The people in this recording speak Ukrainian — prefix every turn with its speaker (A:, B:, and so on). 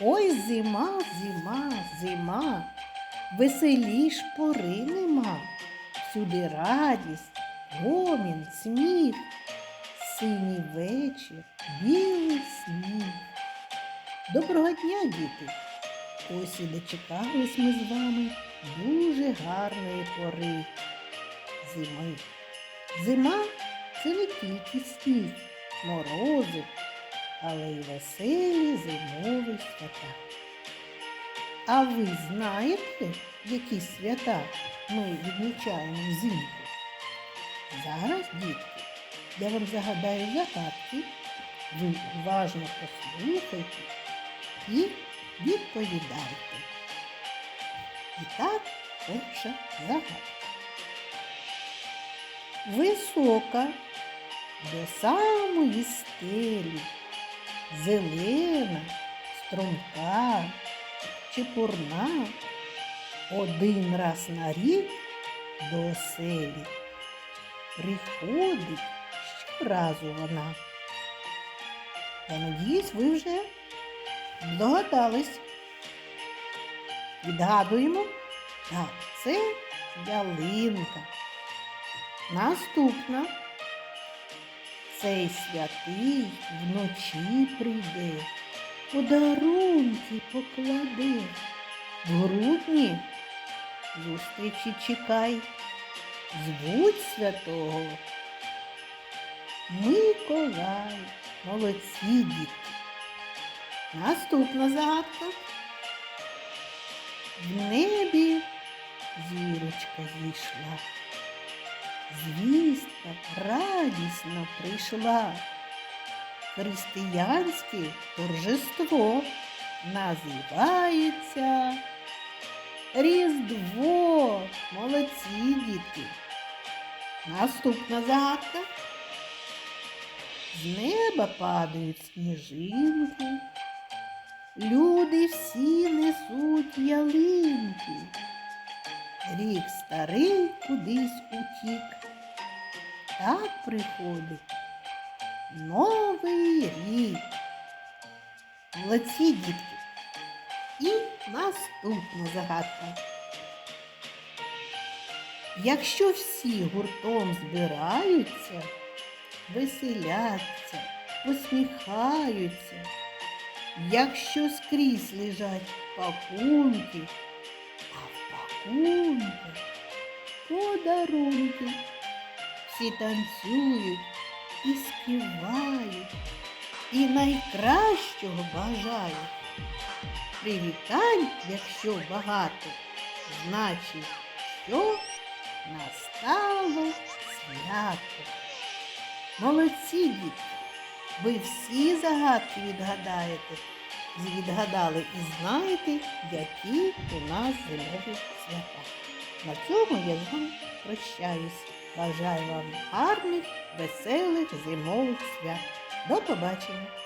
A: Ой, зима, зима, зима, веселіш пори нема. Всюди радість, гомін, сміх, синій вечір, білий сніг. Доброго дня, діти! Ось і дочекались ми з вами дуже гарної пори зими. Зима це не тільки сніг, морози, але й веселі зимові свята. А ви знаєте, які свята ми відмічаємо взимку? Зараз, дітки, я вам загадаю загадки, ви уважно послухайте і відповідайте. І так, перша загадка. Висока до самої стелі, зелена, струнка, чепурна, один раз на рік до оселі. Приходить щоразу вона. Я надіюсь, ви вже здогадались. Відгадуємо. Так, це ялинка. Наступна. Цей святий вночі прийде, подарунки покладе. В грудні зустрічі чекай. Звуть святого Миколай. Молодці дітки. Наступна загадка. В небі зірочка зійшла. Звістка радісно прийшла. Християнське торжество називається Різдво. Молодці діти. Наступна загадка. З неба падають сніжинки. Люди всі несуть ялинки. Рік старий кудись утік. Так приходить новий рік. Молодці дітки. І наступна загадка. Якщо всі гуртом збираються, веселяться, посміхаються, якщо скрізь лежать пакунки, пакунках подарунки, всі танцюють і співають, і найкращого бажають. Привітань, якщо багато, значить, що настало свято. Молодці діти! Ви всі загадки відгадаєте, відгадали і знаєте, які у нас зимові свята. На цьому я з вами прощаюсь. Бажаю вам гарних, веселих зимових свят. До побачення!